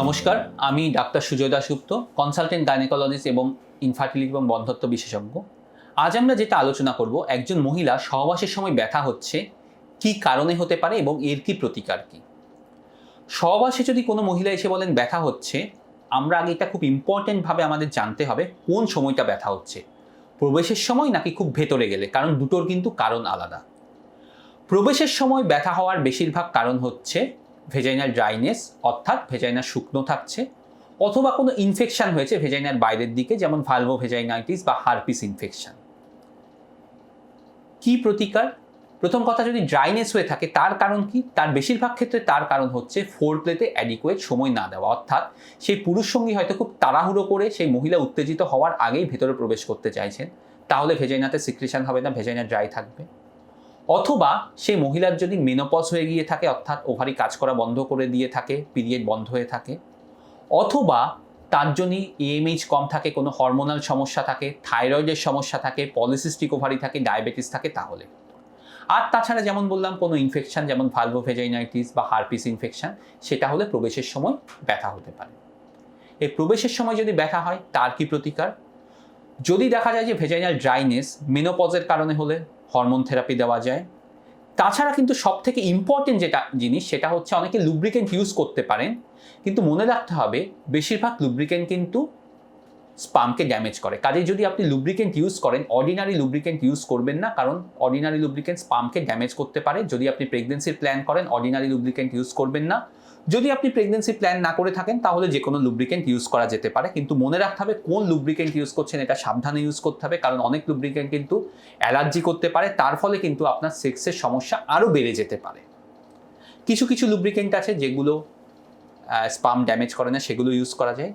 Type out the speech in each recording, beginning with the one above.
নমস্কার, আমি doctor Sujoy Dasgupta consultant gynaecologist এবং ইনফার্টিলিটি এবং বন্ধ্যত্ব বিশেষজ্ঞ। আজ আমরা যেটা আলোচনা করব, একজন মহিলা সহবাসের সময় ব্যথা হচ্ছে, কি কারণে হতে পারে এবং এর কি প্রতিকার কি? সহবাসে যদি কোনো মহিলা এসে বলেন ব্যথা হচ্ছে, আমরা আগে এটা খুব ইম্পর্টেন্টভাবে আমাদের জানতে হবে, কোন সময়টা ব্যথা হচ্ছে? প্রবেশের সময় নাকি খুব ভেতরে গেলে, কারণ দুটোর কিন্তু কারণ আলাদা। প্রবেশের সময় ব্যথা হওয়ার বেশিরভাগ কারণ হচ্ছে ভেজাইনাল ড্রাইনেস অর্থাৎ ভেজাইনা শুকনো থাকছে, অথবা কোনো ইনফেকশন হয়েছে ভেজাইনার বাইরের দিকে, যেমন ভালভো ভেজাইনাইটিস বা হারপিস ইনফেকশন কি প্রতিকার? প্রথম কথা, যদি ড্রাইনেস হয়ে থাকে, তার কারণ কি? তার বেশিরভাগ ক্ষেত্রে তার কারণ হচ্ছে ফোর প্লেতে অ্যাডিকুয়েট সময় না দেওয়া। অর্থাৎ সেই পুরুষ সঙ্গী হয়তো খুব তাড়াহুড়ো করে সেই মহিলা উত্তেজিত হওয়ার আগেই ভেতরে প্রবেশ করতে চাইছেন, তাহলে ভেজাইনাতে সিক্রেশন হবে না ভেজাইনা ড্রাই থাকবে। অথবা সেই মহিলার যদি মেনোপজ হয়ে গিয়ে থাকে, অর্থাৎ ওভারি কাজ করা বন্ধ করে দিয়ে থাকে পিরিয়ড বন্ধ হয়ে থাকে, অথবা তার জন্য ইএমএইচ কম থাকে, কোনো হরমোনাল সমস্যা থাকে থাইরয়েডের সমস্যা থাকে পলিসিস্টিক ওভারি থাকে ডায়াবেটিস থাকে, তাহলে। আর তাছাড়া যেমন বললাম, কোনো ইনফেকশন যেমন ভালভোভেজাইনাইটিস বা হারপিস ইনফেকশন সেটা হলে প্রবেশের সময় ব্যথা হতে পারে। এই প্রবেশের সময় যদি ব্যথা হয়, তার কি প্রতিকার? যদি দেখা যায় যে ভেজাইনাল ড্রাইনেস মেনোপজের কারণে হলে হরমোন থেরাপি দেওয়া যায়, তাছাড়া কিন্তু সব থেকে ইম্পর্টেন্ট যেটা জিনিস সেটা হচ্ছে অনেকে লুব্রিকেন্ট ইউজ করতে পারেন, কিন্তু মনে রাখতে হবে বেশিরভাগ লুব্রিকেন্ট কিন্তু স্পামকে ড্যামেজ করে। কাজে যদি আপনি লুব্রিকেন্ট ইউজ করেন অর্ডিনারি লুব্রিকেন্ট ইউজ করবেন না, কারণ অর্ডিনারি লুব্রিকেন্ট স্পামকে ড্যামেজ করতে পারে। যদি আপনি প্রেগনেন্সির প্ল্যান করেন অর্ডিনারি লুব্রিকেন্ট ইউজ করবেন না। যদি আপনি প্রেগনেন্সি প্ল্যান না করে থাকেন, তাহলে যে কোনো লুব্রিকেন্ট ইউজ করা যেতে পারে। কিন্তু মনে রাখতে হবে কোন লুব্রিকেন্ট ইউজ করছেন এটা সাবধানে ইউজ করতে হবে, কারণ অনেক লুব্রিকেন্ট কিন্তু অ্যালার্জি করতে পারে, তার ফলে কিন্তু আপনার সেক্সের সমস্যা আরও বেড়ে যেতে পারে। কিছু কিছু লুব্রিকেন্ট আছে যেগুলো স্পাম ড্যামেজ করে না, সেগুলো ইউজ করা যায়।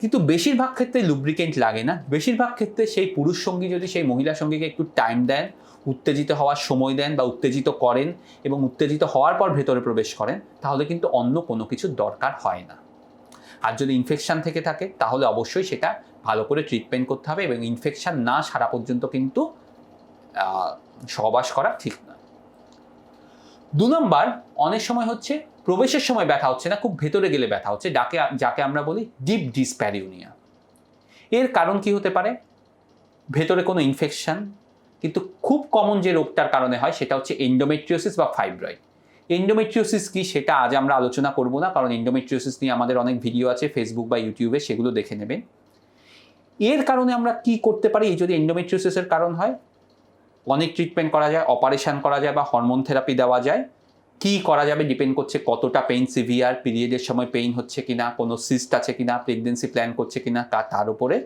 কিন্তু বেশিরভাগ ক্ষেত্রে লুব্রিকেন্ট লাগে না। বেশিরভাগ ক্ষেত্রে সেই পুরুষ সঙ্গী যদি, সেই মহিলা সঙ্গীকে একটু টাইম দেন উত্তেজিত হওয়ার সময় দেন বা উত্তেজিত করেন এবং উত্তেজিত হওয়ার পর ভেতরে প্রবেশ করেন, তাহলে কিন্তু অন্য কোনো কিছুর দরকার হয় না। আর যদি ইনফেকশান থেকে থাকে, তাহলে অবশ্যই সেটা ভালো করে ট্রিটমেন্ট করতে হবে এবং ইনফেকশান না সারা পর্যন্ত কিন্তু সহবাস করা ঠিক না। দু নম্বর, অনেক সময় হচ্ছে প্রবেশের সময় ব্যথা হচ্ছে না, খুব ভেতরে গেলে ব্যথা হচ্ছে, যাকে যাকে আমরা বলি ডিপ ডিসপ্যারিউনিয়া এর কারণ কি হতে পারে? ভেতরে কোনো ইনফেকশন কিন্তু খুব কমন যে রোগটার কারণে হয় সেটা হচ্ছে এন্ডোমেট্রিওসিস বা ফাইব্রয়েড এন্ডোমেট্রিওসিস কি সেটা আজ আমরা আলোচনা করব না, কারণ এন্ডোমেট্রিওসিস নিয়ে আমাদের অনেক ভিডিও আছে ফেসবুক বা ইউটিউবে সেগুলো দেখে নেবেন। এর কারণে আমরা কি করতে পারি? এই যদি এন্ডোমেট্রিওসিসের কারণ হয়, অনেক ট্রিটমেন্ট করা যায় অপারেশান করা যায় বা হরমোন থেরাপি দেওয়া যায়। কি করা যাবে ডিপেন্ড করছে কতটা পেইন সিভিয়ার পিরিয়ডের সময় পেইন হচ্ছে কিনা, কোনো সিস্ট আছে কিনা প্রেগনেন্সি প্ল্যান করছে কিনা তার উপরে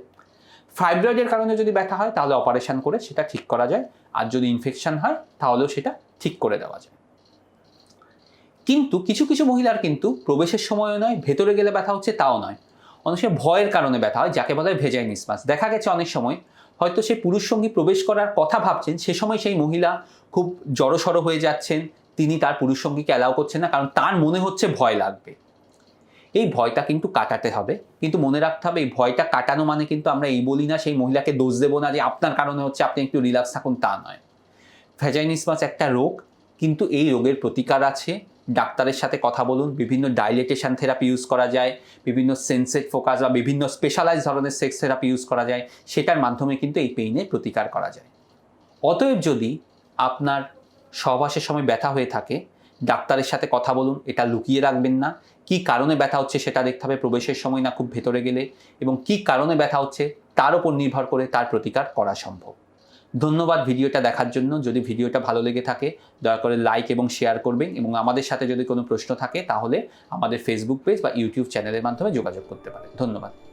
ফাইব্রয়েডের কারণে যদি ব্যথা হয়, তাহলে অপারেশন করে সেটা ঠিক করা যায়। আর যদি ইনফেকশন হয়, তাহলেও সেটা ঠিক করে দেওয়া যায়। কিন্তু কিছু কিছু মহিলার কিন্তু প্রবেশের সময়ও নয়, ভেতরে গেলে ব্যথা হচ্ছে, তাও নয়। অনেক সময় ভয়ের কারণে ব্যথা হয়, যাকে বলা হয় ভেজাইনিসমাস দেখা গেছে অনেক সময়, হয়তো সে পুরুষ সঙ্গী প্রবেশ করার কথা ভাবছেন, সে সময় সেই মহিলা খুব জড়সড় হয়ে যাচ্ছেন, তিনি তার পুরুষ সঙ্গীকে অ্যালাউ করছেন না, কারণ তার মনে হচ্ছে ভয় লাগবে। এই ভয়টা কিন্তু কাটাতে হবে। কিন্তু মনে রাখতে হবে, এই ভয়টা কাটানো মানে কিন্তু আমরা এই বলি না, সেই মহিলাকে দোষ দেবো না যে আপনার কারণে হচ্ছে আপনি একটু রিল্যাক্স থাকুন, তা নয়। ভ্যাজাইনিসমাস একটা রোগ, কিন্তু এই রোগের প্রতিকার আছে। ডাক্তারের সাথে কথা বলুন, বিভিন্ন ডাইলেটেশন থেরাপি ইউজ করা যায়, বিভিন্ন সেন্সের ফোকাস বা বিভিন্ন স্পেশালাইজ ধরনের সেক্স থেরাপি ইউজ করা যায়, সেটার মাধ্যমে কিন্তু এই পেইনের প্রতিকার করা যায়। অতএব যদি আপনার সহবাসের সময় ব্যথা হয়ে থাকে ডাক্তারের সাথে কথা বলুন, এটা লুকিয়ে রাখবেন না। কি কারণে ব্যথা হচ্ছে সেটা দেখতে হবে, প্রবেশের সময় না, খুব ভেতরে গেলে। এবং কি কারণে ব্যথা হচ্ছে, তার উপর নির্ভর করে তার প্রতিকার করা সম্ভব। ধন্যবাদ ভিডিওটা দেখার জন্য। যদি ভিডিওটা ভালো লেগে থাকে, দয়া করে লাইক এবং শেয়ার করবেন। এবং আমাদের সাথে যদি কোনো প্রশ্ন থাকে, তাহলে আমাদের ফেসবুক পেজ বা ইউটিউব চ্যানেলের মাধ্যমে যোগাযোগ করতে পারেন। ধন্যবাদ।